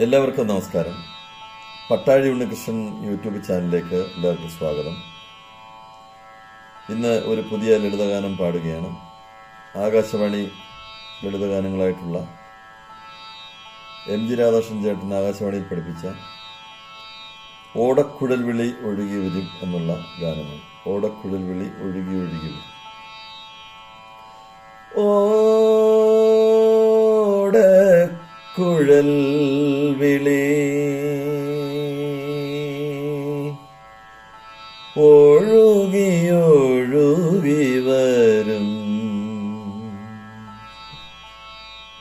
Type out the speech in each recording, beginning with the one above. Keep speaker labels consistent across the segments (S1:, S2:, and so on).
S1: എല്ലാവർക്കും നമസ്കാരം. പട്ടാഴി ഉണ്ണികൃഷ്ണൻ യൂട്യൂബ് ചാനലിലേക്ക് എല്ലാവർക്കും സ്വാഗതം. ഇന്ന് ഒരു പുതിയ ലളിതഗാനം പാടുകയാണ്. ആകാശവാണി ലളിതഗാനങ്ങളായിട്ടുള്ള എം ജി രാധാകൃഷ്ണൻ ചേട്ടൻ ആകാശവാണിയിൽ പഠിപ്പിച്ച ഓടക്കുഴൽ വിളി ഒഴുകി വരും എന്നുള്ള ഗാനമാണ്. ഓടക്കുഴൽ വിളി ഒഴുകി ഒഴുകി വരും. ഓടക്കുഴൽ വിളി. ഒഴുകിയൊഴുകി വരും.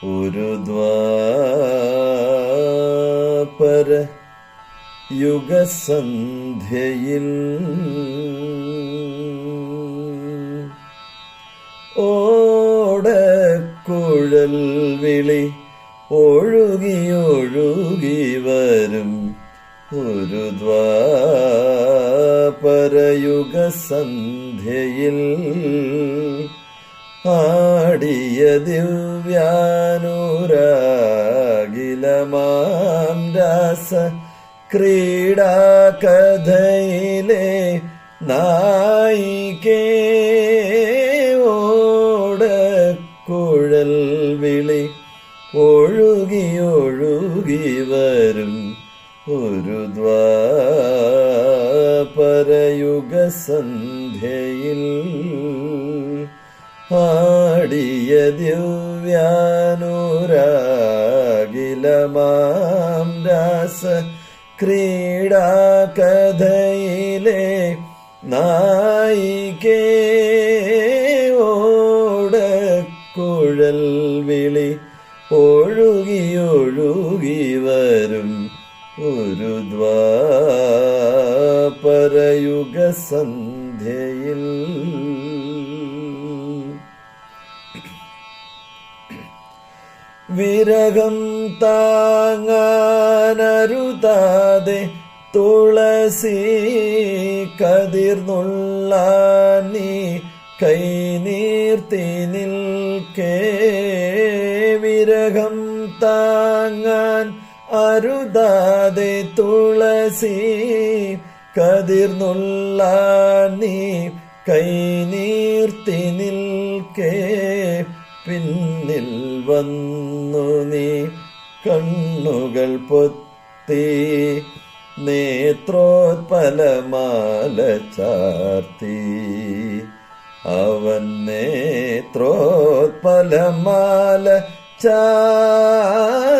S1: ഒരു ദ്വാപര യുഗസന്ധ്യയിൽ ഓടക്കുഴൽ വിളി ഒഴുകിയൊഴുകി വരും. ഒരു ദ്വാപരയുഗസന്ധ്യയിൽ ആടിയ ദിവ്യാനുരാഗിലമാം രാസ ക്രീഡാകഥയിലെ നായികേ ഓടക്കുഴൽ വിളി ഒഴുകിയൊഴുകി വരും ഒരു ദ്വാപരയുഗസന്ധ്യയിൽ. പാടിയ ദിവ്യാനുരാഗിലമാം രാസ ക്രീഡാകഥയിലെ നായികേ ഒഴുകിയൊഴുകി വരും ഒരു ദ്വാപരയുഗസന്ധ്യയിൽ. വിരകം താങ്ങാനരുതാതെ തുളസി കതിർന്നുള്ള നീ കൈ നീർത്തി നിൽക്കേ വിരകം താങ്ങാൻ അരുതാതെ തുളസി കതിർന്നുള്ള നീ കൈനീർത്തി നിൽക്കേ. പിന്നിൽ വന്നു നീ കണ്ണുകൾ പൊത്തി നേത്രോത്പലമാല ചാർത്തി. അവൻ നേത്രോത്പലമാല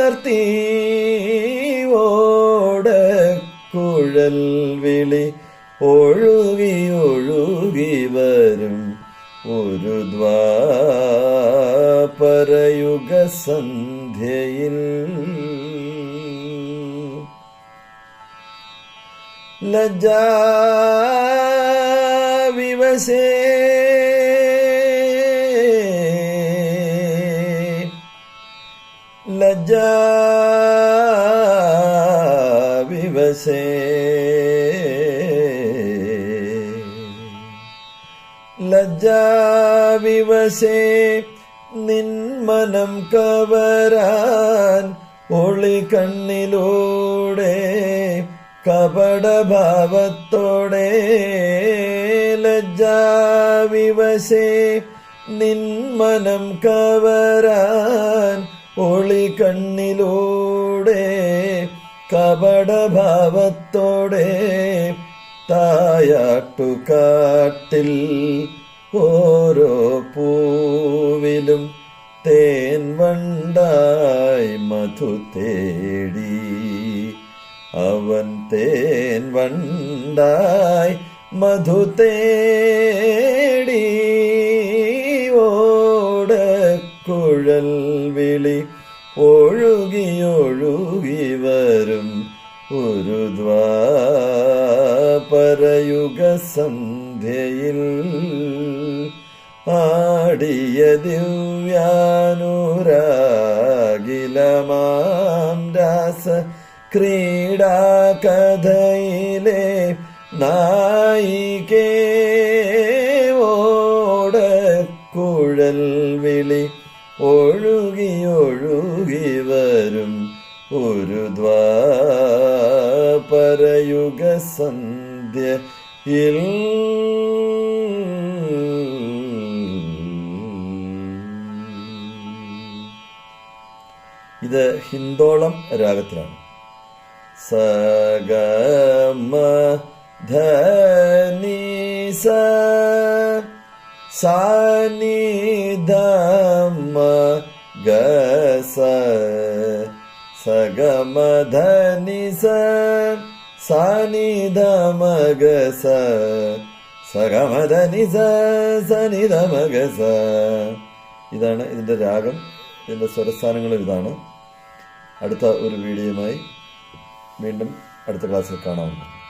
S1: ചാർത്തി കുഴൽ വിളി ഒഴുകി ഒഴുകി വരും. ഒരു ദ്വാപരയുഗ ദ്വാപരയുഗസന്ധ്യയിൽ ലജ്ജാവിവശേ ലജ്ജാവിവശേ. ലജ്ജാവിവശേ നിന്മനം കവരാൻ ഒളി കണ്ണിലൂടെ കപടഭാവത്തോടെ. ലജ്ജാവിവശേ നിന്മനം കവരാൻ ഒളി കണ്ണിലൂടെ കപടഭാവത്തോടെ തായാട്ടുകാട്ടിൽ ഓരോ പൂവിലും തേൻ വണ്ടായി മധു തേടി. അവൻ തേൻ വണ്ടായി മധു തേടി. ദ്വാപരയുഗസന്ധ്യയിൽ ആടിയ ദിവ്യാനുരാഗിലമാം രാസ ക്രീഡാകഥയിലെ നായികേവോട് കുഴൽ വിളി ഒഴുകിയൊഴുകി വരും ഒരു ദ്വാപരയുഗ സന്ധ്യ ഇത് ഹിന്ദോളം രാഗത്തിലാണ്. സഗമ ധനി സ ധമ ഗ സഗമ ധനി സ സാനി ധമ നിസ സ സഗമ ധനി സ സനി ധമ ഗ സ ഇതാണ് ഇതിന്റെ രാഗം ഇതിന്റെ സ്വരസ്ഥാനങ്ങളും ഇതാണ്. അടുത്ത ഒരു വീഡിയോയുമായി വീണ്ടും അടുത്ത ക്ലാസ്സിൽ കാണാവുന്നതാണ്